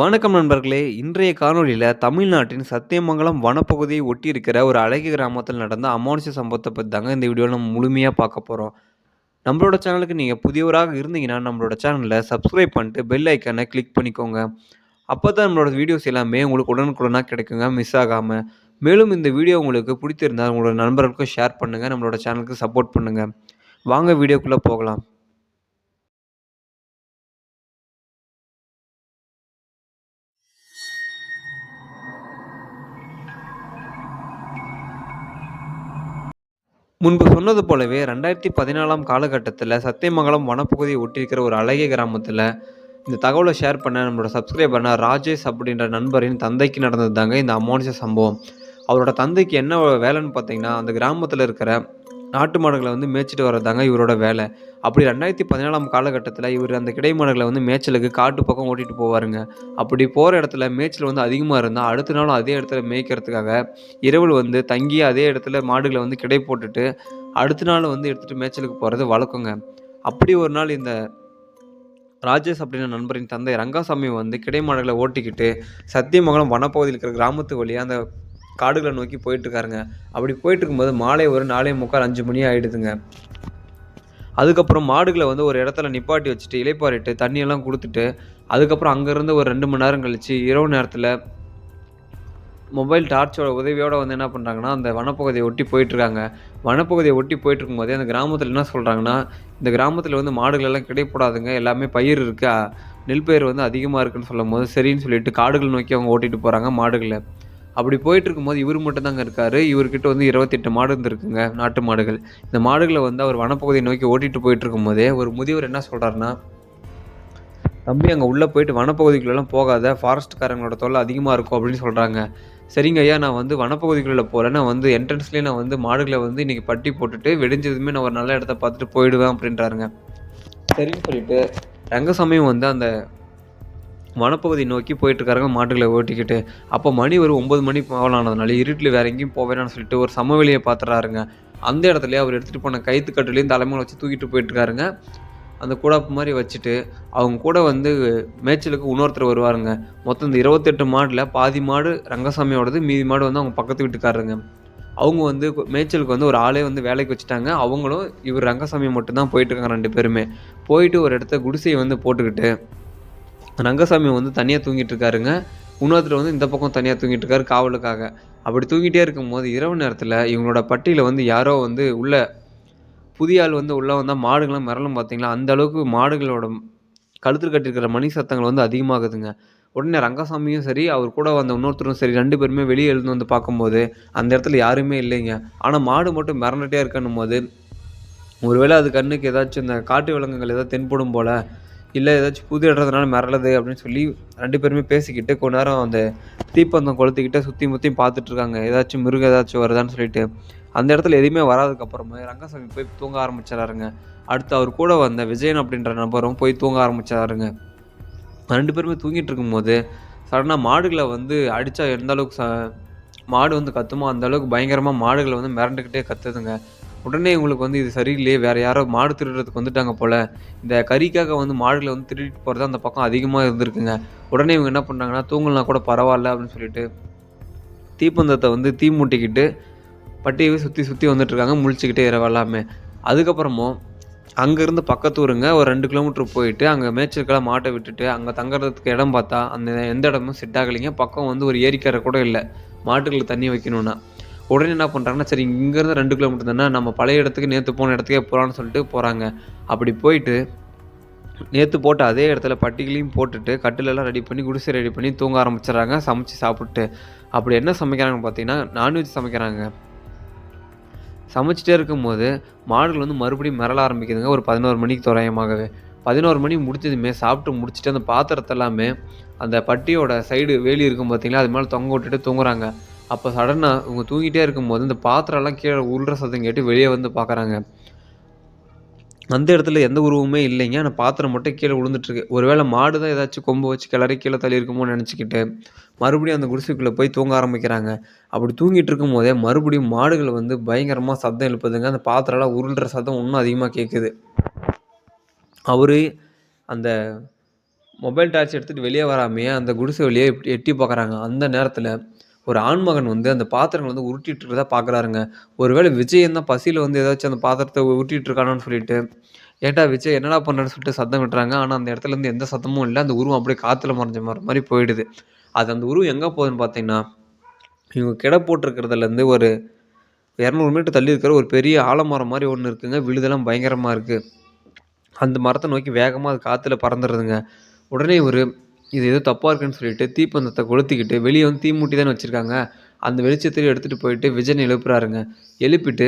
வணக்கம் நண்பர்களே! இன்றைய காணொலியில் தமிழ்நாட்டின் சத்தியமங்கலம் வனப்பகுதியை ஒட்டி இருக்கிற ஒரு அழகிய கிராமத்தில் நடந்த அமானுஷ சம்பவத்தை பற்றி தாங்க இந்த வீடியோவில் நம்ம முழுமையாக பார்க்க போகிறோம் நம்மளோட சேனலுக்கு நீங்கள் புதியவராக இருந்தீங்கன்னா, நம்மளோட சேனலில் சப்ஸ்கிரைப் பண்ணிட்டு பெல் ஐக்கானை கிளிக் பண்ணிக்கோங்க. அப்போ தான் நம்மளோட வீடியோஸ் எல்லாமே உங்களுக்கு உடனுக்குடனாக கிடைக்குங்க, மிஸ் ஆகாமல் மேலும் இந்த வீடியோ உங்களுக்கு பிடித்திருந்தால் உங்களோட நண்பர்களுக்கும் ஷேர் பண்ணுங்கள் நம்மளோட சேனலுக்கு சப்போர்ட் பண்ணுங்கள் வாங்க வீடியோக்குள்ளே போகலாம். முன்பு சொன்னது போலவே ரெண்டாயிரத்தி பதினாலாம் காலகட்டத்தில் சத்தியமங்கலம் வனப்பகுதியை ஒட்டியிருக்கிற ஒரு அழகிய கிராமத்தில் இந்த தகவலை ஷேர் பண்ண நம்மளோட சப்ஸ்கிரைபர்னா ராஜேஷ் அப்படின்ற நண்பரின் தந்தைக்கு நடந்தது தாங்க இந்த அமானுஷ்ய சம்பவம். அவரோட தந்தைக்கு என்ன வேலைன்னு பார்த்தீங்கன்னா, அந்த கிராமத்தில் இருக்கிற நாட்டு மாடுகளை வந்து மேய்ச்சிட்டு வர்றது தாங்க இவரோட வேலை. அப்படி ரெண்டாயிரத்தி பதினாலாம் காலகட்டத்தில் இவர் அந்த கிடை மாடுகளை வந்து மேய்ச்சலுக்கு காட்டு பக்கம் ஓட்டிட்டு போவாருங்க. அப்படி போகிற இடத்துல மேய்ச்சல் வந்து அதிகமாக இருந்தால் அடுத்த நாளும் அதே இடத்துல மேய்க்கிறதுக்காக, இரவில் வந்து தங்கி அதே இடத்துல மாடுகளை வந்து கிடை போட்டுட்டு, அடுத்த நாள் வந்து எடுத்துகிட்டு மேய்ச்சலுக்கு போகிறது வழக்கங்க. அப்படி ஒரு நாள் இந்த ராஜேஷ் அப்படின்ற நண்பரின் தந்தை ரங்காசாமி வந்து கிடைமாடுகளை ஓட்டிக்கிட்டு, சத்தியமங்கலம் வனப்பகுதியில் இருக்கிற கிராமத்து வழியாக அந்த காடுகளை நோக்கி போயிட்டுருக்காருங்க. அப்படி போயிட்டுருக்கும்போது மாலை ஒரு 4:45, 5 மணி ஆகிடுதுங்க அதுக்கப்புறம் மாடுகளை வந்து ஒரு இடத்துல நிப்பாட்டி வச்சுட்டு, இளைப்பாறிட்டு, தண்ணியெல்லாம் கொடுத்துட்டு அதுக்கப்புறம் அங்கேருந்து ஒரு ரெண்டு மணி நேரம் கழிச்சு, இரவு நேரத்தில் மொபைல் டார்ச்சோட உதவியோடு வந்து என்ன பண்ணுறாங்கன்னா அந்த வனப்பகுதியை ஒட்டி போயிட்டுருக்காங்க. வனப்பகுதியை ஒட்டி போயிட்டுருக்கும்போதே, அந்த கிராமத்தில் என்ன சொல்கிறாங்கன்னா இந்த கிராமத்தில் வந்து மாடுகள் எல்லாம் எல்லாமே பயிர் இருக்குது நெல் பயிர் வந்து அதிகமாக இருக்குன்னு சொல்லும்போது, சரின்னு சொல்லிட்டு காடுகள் நோக்கி அவங்க ஓட்டிகிட்டு போகிறாங்க மாடுகளை அப்படி போயிட்டுருக்கும்போது இவர் மட்டும் தாங்க இருக்காரு. இவர்கிட்ட வந்து 28 மாடு இருந்திருக்குங்க, நாட்டு மாடுகள். இந்த மாடுகளை வந்து அவர் வனப்பகுதியை நோக்கி ஓட்டிட்டு போயிட்டுருக்கும்போதே, ஒரு முதியவர் என்ன சொல்றாருன்னா, "தம்பி அங்கே உள்ளே போயிட்டு வனப்பகுதிக்குள்ளெல்லாம் போகாத. ஃபாரஸ்ட்காரங்களோட தொல்லை அதிகமாக இருக்கும்." அப்படின்னு சொல்றாங்க. "சரிங்க ஐயா, நான் வந்து வனப்பகுதிக்குள்ளே போகிறேன்னா நான் வந்து என்ட்ரன்ஸ்லேயே நான் வந்து மாடுகளை வந்து இன்னைக்கு பட்டி போட்டுட்டு, வெடிஞ்சதுமே நான் ஒரு நல்ல இடத்த பார்த்துட்டு போயிடுவேன்." அப்படின்றாருங்க. சரின்னு சொல்லிட்டு, ரங்கசாமியும் வந்து அந்த வனப்பகுதி நோக்கி போயிட்டுருக்காருங்க மாட்டுகளை ஓட்டிக்கிட்டு. அப்போ மணி ஒரு ஒம்பது மணி போல ஆனதுனால, இருட்டுல வேற எங்கேயும் போவேனான்னு சொல்லிட்டு ஒரு சமவெளியை பார்த்துறாருங்க. அந்த இடத்துல அவர் எடுத்துகிட்டு போன கயித்து கட்டுலையும் தலை வச்சு தூக்கிட்டு போயிட்டுருக்காருங்க. அந்த கூடாப்பு மாதிரி வச்சுட்டு, அவங்க கூட வந்து மேய்ச்சலுக்கு இன்னொருத்தர் வருவாருங்க. மொத்தம் இந்த இருபத்தெட்டு மாடில் பாதி மாடு ரங்கசாமியோடது, மீதி மாடு வந்து அவங்க பக்கத்து வீட்டுக்காரருங்க. அவங்க வந்து மேய்ச்சலுக்கு வந்து ஒரு ஆளே வந்து வேலைக்கு வச்சுட்டாங்க. அவங்களும் இவர் ரங்கசாமி மட்டும் தான் போயிட்டுருக்காங்க ரெண்டு பேருமே. போயிட்டு ஒரு இடத்த குடிசையை வந்து போட்டுக்கிட்டு, ரங்கசாமி வந்து தனியாக தூங்கிட்டு இருக்காருங்க. இன்னொருத்தர் வந்து இந்த பக்கம் தனியாக தூங்கிட்டு இருக்காரு காவலுக்காக. அப்படி தூங்கிட்டே இருக்கும்போது, இரவு நேரத்தில் இவங்களோட பட்டியில் வந்து யாரோ வந்து உள்ள புதிய ஆள் வந்து உள்ள வந்தால் மாடுகள்லாம் மிரளும் பார்த்தீங்களா? அந்த அளவுக்கு மாடுகளோட கழுத்தில் கட்டியிருக்கிற மணி சத்தங்கள் வந்து அதிகமாகுதுங்க. உடனே ரங்கசாமியும் சரி, அவர் கூட வந்த இன்னொருத்தரும் சரி ரெண்டு பேருமே வெளியே எழுந்து வந்து பார்க்கும்போது, அந்த இடத்துல யாருமே இல்லைங்க. ஆனால் மாடு மட்டும் மிரண்டுட்டே இருக்கணும் போது ஒருவேளை அது கண்ணுக்கு ஏதாச்சும் இந்த காட்டு விலங்குகள் ஏதாவது தென்படும் போல் இல்லை ஏதாச்சும் புது இடத்துனால மிரளுது அப்படின்னு சொல்லி ரெண்டு பேருமே பேசிக்கிட்டு, கொஞ்ச நேரம் அந்த தீப்பந்தம் கொளுத்திக்கிட்டு சுற்றி முற்றி பார்த்துட்ருக்காங்க ஏதாச்சும் மிருகம் ஏதாச்சும் வருதான்னு சொல்லிட்டு. அந்த இடத்துல எதுவுமே வராதுக்கப்புறமே ரங்கசாமி போய் தூங்க ஆரம்பிச்சிடாருங்க அடுத்து அவர் கூட வந்த விஜயன் அப்படின்ற நபரும் போய் தூங்க ஆரம்பிச்சிடாருங்க ரெண்டு பேருமே தூங்கிட்டு இருக்கும்போது, சடனாக மாடுகளை வந்து அடித்தா எந்த அளவுக்கு ச மாடு வந்து கத்துமோ, அந்த அளவுக்கு மாடுகளை வந்து மிரண்டுக்கிட்டே கத்துதுங்க. உடனே இவங்களுக்கு வந்து இது சரியில்லையே, வேறு யாரோ மாடு திருடுறதுக்கு வந்துட்டாங்க போல் இந்த கறிக்காக வந்து மாடுகளை வந்து திருடிட்டு போகிறது அந்த பக்கம் அதிகமாக இருந்திருக்குங்க. உடனே இவங்க என்ன பண்ணுறாங்கன்னா தூங்கலாம் கூட பரவாயில்ல அப்படின்னு சொல்லிட்டு, தீப்பந்தத்தை வந்து தீ மூட்டிக்கிட்டு, பட்டியவே சுற்றி சுற்றி வந்துட்டுருக்காங்க, முழிச்சுக்கிட்டே இரவெல்லாமே. அதுக்கப்புறமும் அங்கேருந்து பக்கத்து ஊருங்க ஒரு ரெண்டு கிலோமீட்டர் போயிட்டு, அங்கே மேய்ச்சலுக்கெல்லாம் மாட்டை விட்டுட்டு, அங்கே தங்குறதுக்கு இடம் பார்த்தா, அந்த எந்த இடமும் செட் ஆகலைங்க. பக்கம் வந்து ஒரு ஏரிக்கரை கூட இல்லை மாட்டுகளுக்கு தண்ணி வைக்கணும்னா. உடனே என்ன பண்ணுறாங்கன்னா சரி இங்கேருந்து ரெண்டு கிலோமீட்டர் தானே, நம்ம பழைய இடத்துக்கு நேற்று போன இடத்துக்கே போகலான்னு சொல்லிட்டு போகிறாங்க அப்படி போயிட்டு, நேற்று போட்ட அதே இடத்துல பட்டிகளையும் போட்டுட்டு, கட்டிலெல்லாம் ரெடி பண்ணி, குடிசை ரெடி பண்ணி தூங்க ஆரம்பிச்சிடுறாங்க சமைச்சு சாப்பிட்டு. அப்படி என்ன சமைக்கிறாங்கன்னு பார்த்தீங்கன்னா, நான்வெஜ் சமைக்கிறாங்க. சமைச்சிட்டே இருக்கும்போது, மாடுகள் வந்து மறுபடியும் மிரள ஆரம்பிக்குதுங்க. ஒரு 11 மணிக்கு தோராயமாகவே. 11 மணி முடிச்சதுமே சாப்பிட்டு முடிச்சுட்டு, அந்த பாத்திரத்தெல்லாமே அந்த பட்டியோட சைடு வேலி இருக்கும் பார்த்தீங்களா, அது மேலே தொங்க விட்டுட்டு தூங்குறாங்க. அப்போ சடனாக இவங்க தூங்கிட்டே இருக்கும்போது, இந்த பாத்திரம்லாம் கீழே உருள்ற சத்தம் கேட்டு வெளியே வந்து பார்க்குறாங்க. அந்த இடத்துல எந்த உருவமுமே இல்லைங்க. ஆனால் பாத்திரம் மட்டும் கீழே விழுந்துட்டுருக்கு. ஒருவேளை மாடு தான் ஏதாச்சும் கொம்பு வச்சு கிளறி கீழே தள்ளியிருக்குமோன்னு நினச்சிக்கிட்டு மறுபடியும் அந்த குடிசைக்குள்ளே போய் தூங்க ஆரம்பிக்கிறாங்க. அப்படி தூங்கிட்டு இருக்கும்போதே, மறுபடியும் மாடுகள் வந்து பயங்கரமாக சத்தம் எழுப்புதுங்க. அந்த பாத்திரம்லாம் உருள்ற சத்தம் இன்னும் அதிகமாக கேட்குது. அவர் அந்த மொபைல் டார்ச் எடுத்துகிட்டு வெளியே வராமையே அந்த குடிசை வழியை எட்டி பார்க்குறாங்க. அந்த நேரத்தில் ஒரு ஆண்மகன் வந்து அந்த பாத்திரங்களை வந்து உருட்டிட்டு இருக்கிறத பார்க்குறாருங்க. ஒருவேளை விஜயன் தான் பசியில் வந்து ஏதாச்சும் அந்த பாத்திரத்தை உருட்டிட்டு இருக்கானான்னு சொல்லிட்டு, ஏட்டா விஜய் என்னடா பண்ணுறேன்னு சொல்லிட்டு சத்தம் விட்டுறாங்க. ஆனால் அந்த இடத்துலேருந்து எந்த சத்தமும் இல்லை அந்த உருவம் அப்படியே காற்றுல மறைஞ்ச மாதிரி மாதிரி போயிடுது. அது அந்த உருவம் எங்கே போகுதுன்னு பார்த்தீங்கன்னா, இவங்க கிட போட்டிருக்கிறதுலேருந்து ஒரு 200 மீட்டர் தள்ளி இருக்கிற ஒரு பெரிய ஆலமரம் மாதிரி ஒன்று இருக்குங்க. விழுதெல்லாம் பயங்கரமாக இருக்குது அந்த மரத்தை நோக்கி வேகமாக அது காற்றுல பறந்துடுதுங்க உடனே ஒரு இது ஏதோ தப்பாக இருக்குன்னு சொல்லிட்டு தீப்பந்தத்தை கொளுத்திக்கிட்டு வெளியே வந்து தீ மூட்டி தானே வச்சுருக்காங்க அந்த வெளிச்சத்தையும் எடுத்துகிட்டு போயிட்டு விஜயன் எழுப்புறாருங்க. எழுப்பிட்டு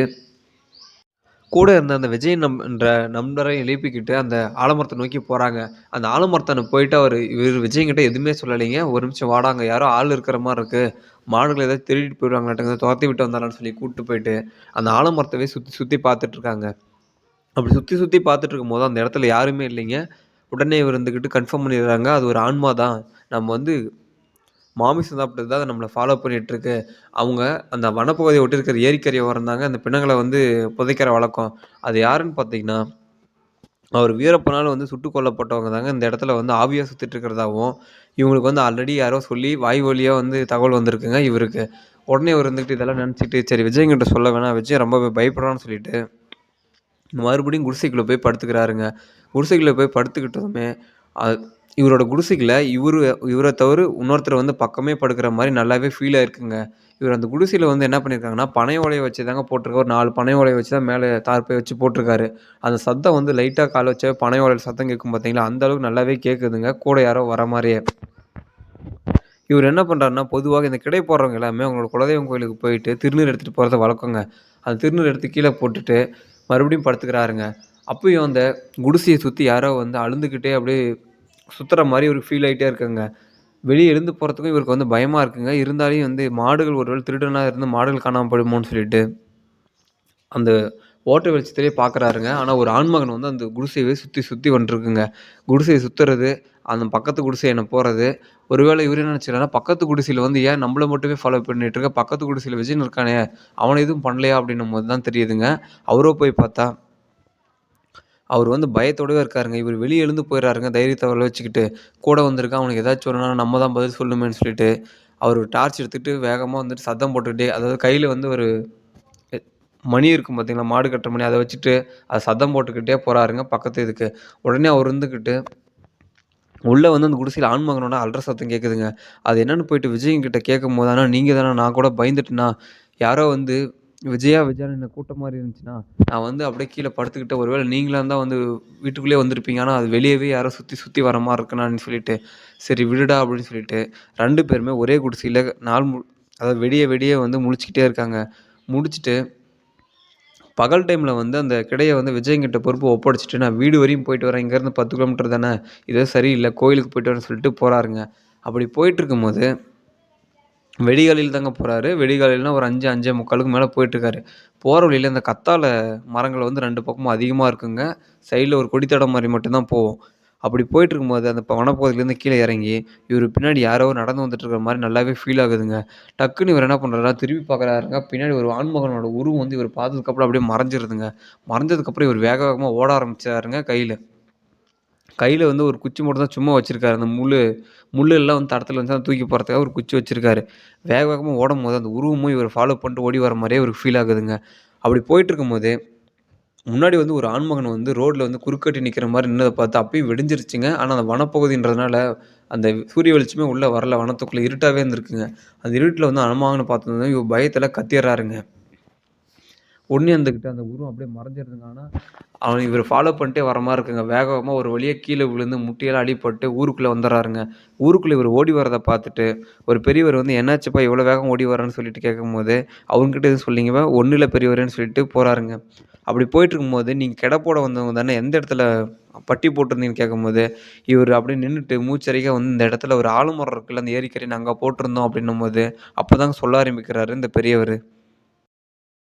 கூட இருந்த அந்த விஜயன் நம்பன்ற நம்பரை நண்பரை எழுப்பிக்கிட்டு அந்த ஆலமரத்தை நோக்கி போகிறாங்க அந்த ஆலமரத்தை போயிட்டு அவர் இவர் விஜயன்கிட்ட எதுவுமே சொல்லலைங்க. "ஒரு நிமிஷம் வாடாங்க யாரோ ஆள் இருக்கிற மாதிரி இருக்குது மாடுகள் ஏதாவது திருடிட்டு போயிடுவாங்களாட்டுங்குது. துரத்தி விட்டு வந்துரலான்னு" சொல்லி கூப்பிட்டு போயிட்டு, அந்த ஆலமரத்தவே சுற்றி சுற்றி பார்த்துட்ருக்காங்க அப்படி சுற்றி சுற்றி பார்த்துட்டு இருக்கும்போது அந்த இடத்துல யாருமே இல்லைங்க. உடனே இவர் இருந்துகிட்டு கன்ஃபார்ம் பண்ணிடுறாங்க. அது ஒரு ஆன்மா தான். நம்ம வந்து மாமிசம் சாப்பிட்டது தான் அதை நம்மளை ஃபாலோ பண்ணிகிட்ருக்கு அவங்க அந்த வனப்பகுதியை ஒட்டி இருக்கிற ஏரிக்கரை ஓரம் அந்த பிணங்களை வந்து புதைக்கிற வழக்கம். அது யாருன்னு பார்த்தீங்கன்னா, அவர் வீரப்பனால் வந்து சுட்டு கொல்லப்பட்டவங்க தாங்க இந்த இடத்துல வந்து ஆவியாக சுற்றிட்டு இருக்கிறதாகவும் இவங்களுக்கு வந்து ஆல்ரெடி யாரோ சொல்லி வாய் வழியாக வந்து தகவல் வந்திருக்குங்க இவருக்கு. உடனே இவரு இருந்துக்கிட்டு இதெல்லாம் நினச்சிட்டு சரி விஜய்கிட்ட சொல்ல வேணாம். விஜய் ரொம்பவே பயப்படுறான்னு சொல்லிட்டு, மறுபடியும் குடிசைக்குள்ளே போய் படுத்துக்கிறாருங்க. குடிசைக்குள்ளே போய் படுத்துக்கிட்டதுமே, அது இவரோட குடிசைக்கில் இவரு இவரை தவிர இன்னொருத்தர் வந்து பக்கமே படுக்கிற மாதிரி நல்லாவே ஃபீல் ஆயிருக்குங்க. இவர் அந்த குடிசையில் வந்து என்ன பண்ணியிருக்காங்கன்னா, பனை ஓலையை வச்சு தாங்க போட்டிருக்காரு. ஒரு நாலு பனை ஓலைய வச்சு தான் மேலே தார்ப்பை வச்சு போட்டிருக்காரு. அந்த சத்தம் வந்து லைட்டாக காலை வச்சா பனை ஓலையில் சத்தம் கேட்கும் பார்த்தீங்களா, அந்த அளவுக்கு நல்லாவே கேட்குதுங்க. கூட யாரோ வர மாதிரியே இவர் என்ன பண்ணுறாருன்னா பொதுவாக இந்த கிடை போடுறவங்க எல்லாமே அவங்களோட குலதெய்வம் கோயிலுக்கு போயிட்டு திருநீர் எடுத்துகிட்டு போகிறத வழக்கங்க. அந்த திருநீர் எடுத்து கீழே போட்டுட்டு மறுபடியும் படுத்துக்கிறாருங்க. அப்பயும் அந்த குடிசையை சுற்றி யாரோ வந்து அழுந்துக்கிட்டே அப்படியே சுற்றுற மாதிரி ஒரு ஃபீல் ஆகிட்டே இருக்குங்க. வெளியே எழுந்து போகிறதுக்கும் இவருக்கு வந்து பயமாக இருக்குங்க. இருந்தாலையும் வந்து மாடுகள் ஒரு திருடனாக இருந்து மாடுகள் காணாமல் போயிடுமோன்னு சொல்லிட்டு, அந்த ஓட்டை வெளிச்சத்திலே பார்க்குறாருங்க. ஆனால் ஒரு ஆண்மகன் வந்து அந்த குடிசையவே சுற்றி சுற்றி வந்துருக்குங்க குடிசையை சுற்றுறது அந்த பக்கத்து குடிசை என்ன போகிறது ஒருவேளை இவரு என்ன நினச்சுக்கிறாருன்னா, பக்கத்து குடிசையில் வந்து ஏன் நம்மள மட்டுமே ஃபாலோ பண்ணிகிட்டு இருக்க? பக்கத்து குடிசையில் விஜயன் இருக்கானே, அவனை எதுவும் பண்ணலையா? அப்படின்னும் போது தான் தெரியுதுங்க. அவரோ போய் பார்த்தா, அவர் வந்து பயத்தோடவே இருக்காருங்க. இவர் வெளியே எழுந்து போயிடறாருங்க தைரியத்தை வர வச்சுக்கிட்டு. கூட வந்திருக்கா அவனுக்கு ஏதாச்சும் ஒண்ணுனா நம்ம தான் பதில் சொல்லணுமேன்னு சொல்லிட்டு, அவர் டார்ச் எடுத்துகிட்டு வேகமாக வந்துட்டு சத்தம் போட்டுக்கிட்டே அதாவது கையில் வந்து ஒரு மணி இருக்கும் பார்த்தீங்களா? மாடு கட்டுற மணி. அதை வச்சுட்டு அதை சத்தம் போட்டுக்கிட்டே போகிறாருங்க பக்கத்து இதுக்கு. உடனே அவர் இருந்துக்கிட்டு உள்ளே வந்து அந்த குடிசையில் ஆண்மகனோட அல்ற சத்தம் கேட்குதுங்க. அது என்னென்னு போயிட்டு விஜயங்கிட்ட கேட்கும் கேட்கும்போது, ஆனால் நீங்கள் தானே நான் கூட பயந்துட்டேண்ணா. யாரோ வந்து விஜயா விஜயான்னு என்ன கூட்டம் மாதிரி இருந்துச்சுன்னா நான் வந்து அப்படியே கீழே படுத்துக்கிட்ட ஒருவேளை நீங்களாக நீங்களா வந்து வீட்டுக்குள்ளேயே வந்திருப்பீங்க. ஆனால் அது வெளியவே யாரோ சுற்றி சுற்றி வர மாதிரி இருக்குண்ணான்னு" சொல்லிட்டு, "சரி விடுடா" அப்படின்னு சொல்லிட்டு ரெண்டு பேருமே ஒரே குடிசையில் நாள் மு அதாவது வெடியே வெடியே வந்து முழிச்சுக்கிட்டே இருக்காங்க. முடிச்சுட்டு பகல் டைமில் வந்து அந்த கிடையை வந்து விஜயங்கிட்ட பொறுப்பு ஒப்படைச்சிட்டு "நான் வீடு வரையும் போயிட்டு வரேன். இங்கேருந்து 10 கிலோமீட்டர் தானே. இதே சரியில்லை கோயிலுக்கு போயிட்டு வரேன்னு" சொல்லிட்டு போகிறாருங்க அப்படி போயிட்டுருக்கும்போது, வெடிகாலையில் தாங்க போகிறாரு வெடிகாலையில்னா ஒரு அஞ்சு அஞ்சே முக்காலுக்கு மேலே போயிட்டுருக்காரு. போகிற வழியில் இந்த கத்தாழ மரங்கள் வந்து ரெண்டு பக்கமும் அதிகமாக இருக்குங்க. சைடில் ஒரு கொடித்தடம் மாதிரி மட்டும்தான் மட்டும் தான் அப்படி போயிட்டுருக்கும்போது, அந்த வனப்பகுதியிலேருந்து கீழே இறங்கி, இவர் பின்னாடி யாரோ நடந்து வந்துட்டு இருக்கிற மாதிரி நல்லாவே ஃபீல் ஆகுதுங்க. டக்குன்னு இவர் என்ன பண்றாருன்னா, திரும்பி பார்க்குறாருங்க. பின்னாடி ஒரு ஆண்மகனோட உருவம் வந்து இவர் பார்த்ததுக்கப்புறம் அப்படியே மறைஞ்சிருதுங்க. மறைஞ்சதுக்கப்புறம் இவர் வேக வேகமாக ஓட ஆரம்பிச்சாருங்க கையில் கையில் வந்து ஒரு குச்சி மட்டும் தான் சும்மா வச்சுருக்காரு அந்த முள்ளு முள்ளு எல்லாம் வந்து தடத்துல இருந்துச்சுன்னா தூக்கி போகிறதுக்காக ஒரு குச்சி வச்சுருக்காரு வேக ஓடும் போது அந்த உருவமும் இவர் ஃபாலோ பண்ணிட்டு ஓடி வர மாதிரியே இவருக்கு ஃபீல் ஆகுதுங்க. அப்படி போயிட்டு இருக்கும்போது முன்னாடி வந்து ஒரு ஆண்மகன் வந்து ரோட்டில் வந்து குறுக்கட்டி நிற்கிற மாதிரி நின்றதை பார்த்து அப்பயும் வெடிஞ்சிருச்சுங்க ஆனால் அந்த வனப்பகுதின்றதுனால, அந்த சூரிய வெளிச்சமே உள்ளே வரல. வனத்துக்குள்ளே இருட்டாகவே இருந்திருக்குங்க. அந்த இருட்டில் வந்து ஆண்மகன பார்த்ததும் இவரு பயத்தில் கத்திடுறாருங்க ஒன்று இருந்துகிட்டு அந்த உருவம் அப்படியே மறைஞ்சிருதுங்க. ஆனா, அவன் இவர் ஃபாலோ பண்ணிட்டே வர மாதிரி இருக்குங்க. வேக ஒரு வழியா கீழே விழுந்து முட்டியெல்லாம் அடிபட்டு ஊருக்குள்ளே வந்துடுறாருங்க ஊருக்குள்ளே இவர் ஓடி வரதை பார்த்துட்டு, ஒரு பெரியவர் வந்து "என்னாச்சுப்பா இவ்வளோ வேகம் ஓடி வரான்னு சொல்லிட்டு கேட்கும்போது, அவங்ககிட்ட எதுவும் சொல்லிங்க ஒன்றும் இல்லை பெரியவரேன்னு" சொல்லிட்டு போகிறாருங்க அப்படி போயிட்டுருக்கும்போது, நீங்கள் கெட போட வந்தவங்க தானே? எந்த இடத்துல பட்டி போட்டிருந்தீங்கன்னு?" கேட்கும்போது, இவர் அப்படியே நின்றுட்டு மூச்சரிக்க வந்து, "இந்த இடத்துல ஒரு ஆளுமரம் இருக்குல்ல, அந்த ஏரிக்கரை நாங்கள் போட்டிருந்தோம்." அப்படின்னும் போது அப்பதாங்க சொல்ல ஆரம்பிக்கிறாரு இந்த பெரியவர்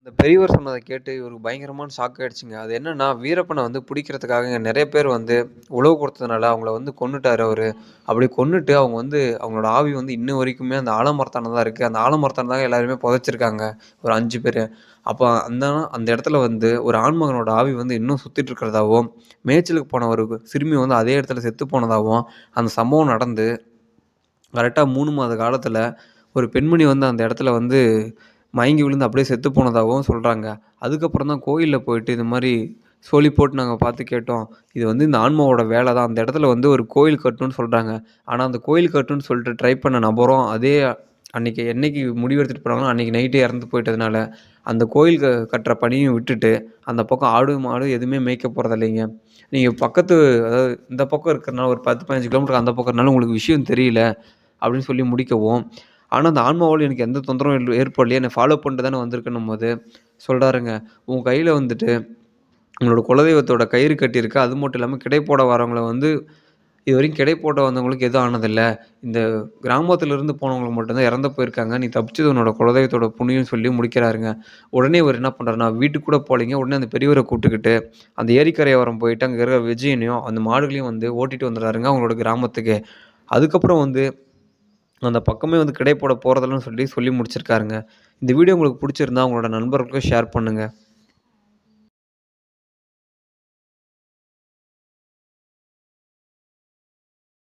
இந்த பெரியவர் சொன்னதை கேட்டு இவருக்கு பயங்கரமான ஷாக் ஆயிடுச்சுங்க. அது என்னன்னா, வீரப்பனை வந்து பிடிக்கிறதுக்காக இங்கே நிறைய பேர் வந்து உழவு கொடுத்ததுனால அவங்கள வந்து கொண்டுட்டார் அவர் அப்படி கொண்டுட்டு அவங்க வந்து அவங்களோட ஆவி வந்து இன்ன வரைக்குமே அந்த ஆலமரத்தான தான் இருக்குது அந்த ஆலமரத்தான தான் எல்லாருமே புதைச்சிருக்காங்க. ஒரு அஞ்சு பேர் அப்போ அந்த அந்த இடத்துல வந்து ஒரு ஆண்மகனோட ஆவி வந்து இன்னும் சுற்றிட்டு இருக்கிறதாவும், மேய்ச்சலுக்கு போன ஒரு சிறுமி வந்து அதே இடத்துல செத்து போனதாகவும் அந்த சம்பவம் நடந்து கரெக்டாக மூணு மாத காலத்தில் ஒரு பெண்மணி வந்து அந்த இடத்துல வந்து மயங்கி விழுந்து அப்படியே செத்து போனதாகவும் சொல்கிறாங்க அதுக்கப்புறம் தான் கோயிலில் போயிட்டு இது மாதிரி சொல்லி போட்டு நாங்கள் பார்த்து கேட்டோம். இது வந்து இந்த ஆன்மாவோட வேலை தான். அந்த இடத்துல வந்து ஒரு கோயில் கட்டணும்னு சொல்கிறாங்க ஆனால் அந்த கோயில் கட்டணும்னு சொல்லிட்டு ட்ரை பண்ண நபரும் அதே அன்றைக்கி என்னைக்கு முடிவெடுத்துட்டு போனாங்களோ அன்னைக்கு நைட்டே இறந்து போயிட்டதுனால, அந்த கோயில் க கட்டுற பணியும் விட்டுட்டு, அந்த பக்கம் ஆடு, மாடு எதுவுமே மேய்க்க போகிறதில்லைங்க நீங்கள் பக்கத்து அதாவது இந்த பக்கம் இருக்கிறனால ஒரு 10, 15 கிலோமீட்டருக்கு அந்த பக்கம் இருந்தாலும் உங்களுக்கு விஷயம் தெரியல. அப்படின்னு சொல்லி முடிக்கவும், ஆனால் அந்த ஆன்மாவால் எனக்கு எந்த தொந்தரவும் இல்லை ஏற்படலையே. என்ன ஃபாலோ பண்ணிட்டு தானே வந்திருக்கணும் போது சொல்கிறாருங்க உன் கையில் வந்துட்டு உங்களோட குலதெய்வத்தோட கயிறு கட்டியிருக்கு. அது மட்டும் இல்லாமல் கிடை போட வரவங்களை வந்து இதுவரைக்கும் கிடை போட்ட வந்தவங்களுக்கு எதுவும் ஆனதில்லை இந்த கிராமத்திலிருந்து போனவங்களுக்கு மட்டும்தான் இறந்து போயிருக்காங்க. நீ தப்பிச்சது உன்னோட குலதெய்வத்தோட புண்ணியம்னு சொல்லி முடிக்கிறாருங்க. உடனே இவர் என்ன பண்றாருன்னா, வீட்டுக்கு கூட போலீங்க உடனே அந்த பெரியவரை கூட்டுக்கிட்டு அந்த ஏரிக்கரையோரம் போயிட்டு அங்கே இருக்கிற விஜயனையும், அந்த மாடுகளையும் வந்து ஓட்டிகிட்டு வந்துடுறாருங்க அவங்களோட கிராமத்துக்கு. அதுக்கப்புறம் வந்து அந்த பக்கமே வந்து கிடை போட போகிறதில்லன்னு சொல்லி, சொல்லி முடிச்சிருக்காருங்க. இந்த வீடியோ உங்களுக்கு பிடிச்சிருந்தா உங்களோட நண்பர்களுக்கும் ஷேர் பண்ணுங்கள்